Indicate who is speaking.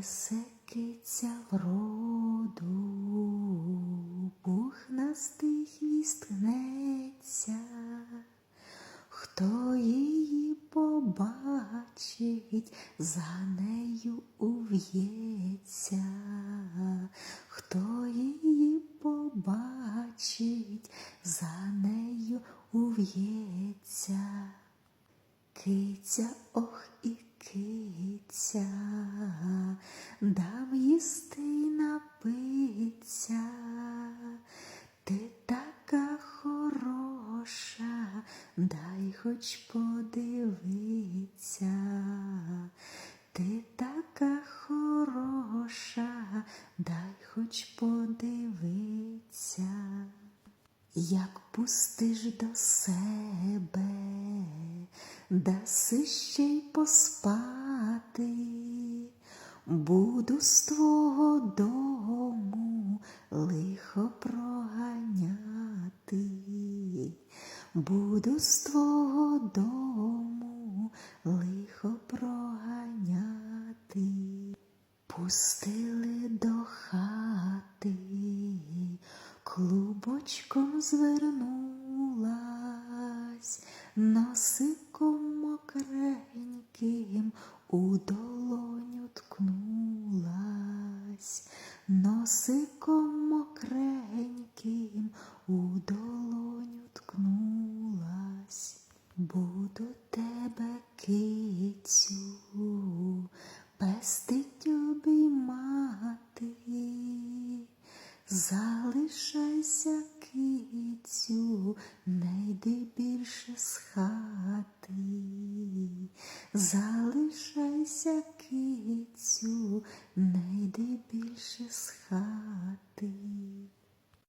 Speaker 1: Несе киця вроду, пухнастий хвіст гнеться, хто її побачить, за нею ув'ється, хто її побачить, за нею ув'ється. Киця, ох і киця, їсти напиться, ти така хороша, дай хоч подивиться, ти така хороша, дай хоч подивиться. Як пустиш до себе, даси ще й поспати, буду з твого дому лихо проганяти, буду з твого дому лихо проганяти. Пустили до хати, клубочком звернулась, носиком мокреньким у носиком мокреньким у долоню ткнулась. Буду тебе кицю, пестить обіймати, залишайся кицю, не йди більше з хати, залишайся кицю, не йди більше з хати.